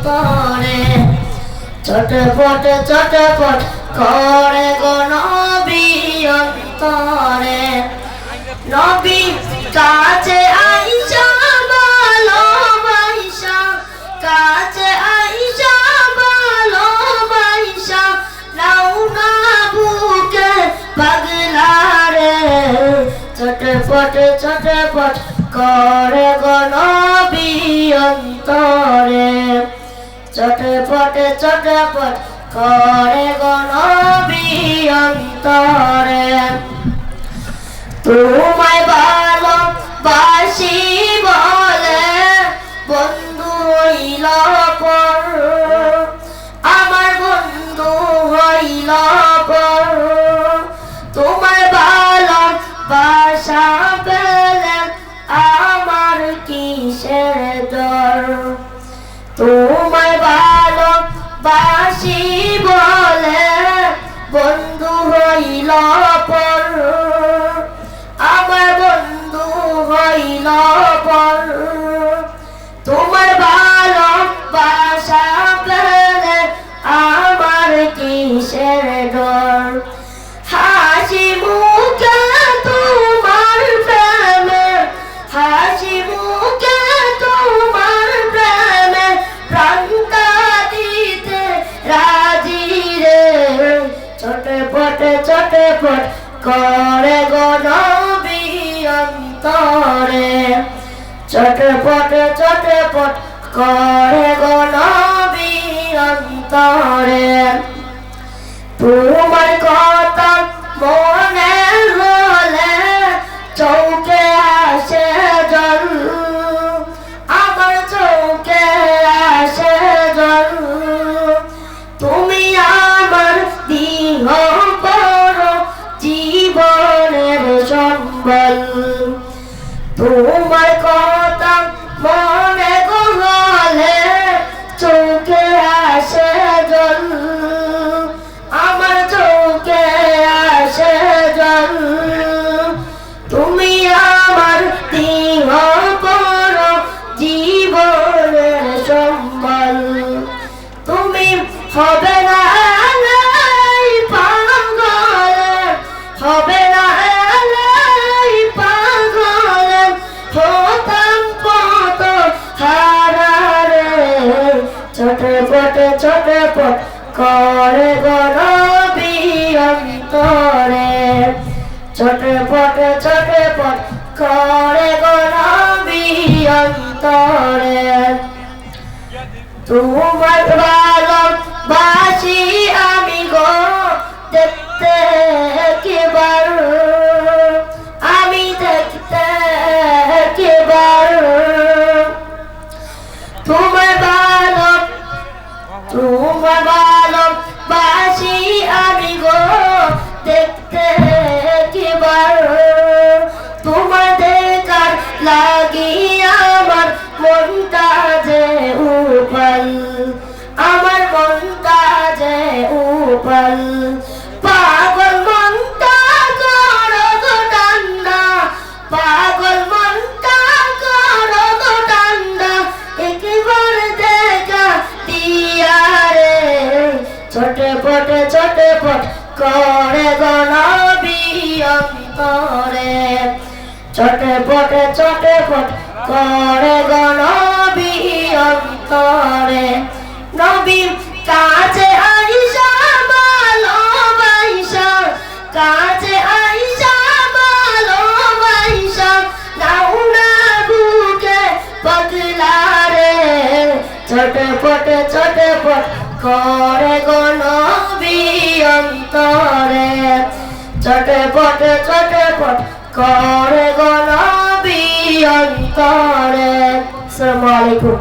অন্তরে চটপট চটপট করে গো নবী অন্তরে। নবী কাছে আইসা ভালোবাসা কাছে আইসা ভালোবাসা নাও না বুকে পাগলা রে। চটপট চটপট করে গো নবী অন্তরে। চটপট চটপট করে গণ অন্তরে করে গো অন্তরে। চটপট চটপট করে গো নবী অন্তরে। তোমার সম্বল তোমার কথা মনে আসে জল। আমার চৌকে আসে জল। তুমি আমার দেহ বড় জীবনের সম্বল। তুমি হবে না চটপট চটপট করে গরবি অন্তরে। চটপট চটপট করে গরবি অন্তরে। তোমার ভালো বাসি আমি গো, দেখতে কেবার আমি দেখতে কেবার তোমার তোমার বাসি আমি গো, দেখতে কেবার তোমার দেখার লাগি আমার মনটা যে উপাল আমার মনটা যে উপল চটপট চটপট করে গণবি অন্তরে চটপট চটপট করে গণবি অন্তরে নবী কাছে আইসা ভালোবাসা কাছে আইসা ভালোবাসা নাও না বুকে পাগলা রে। চটপট চটপট করে গণবি অন্তরে। চটপট চটপট করে গণবি অন্তরে। আসসালামু আলাইকুম।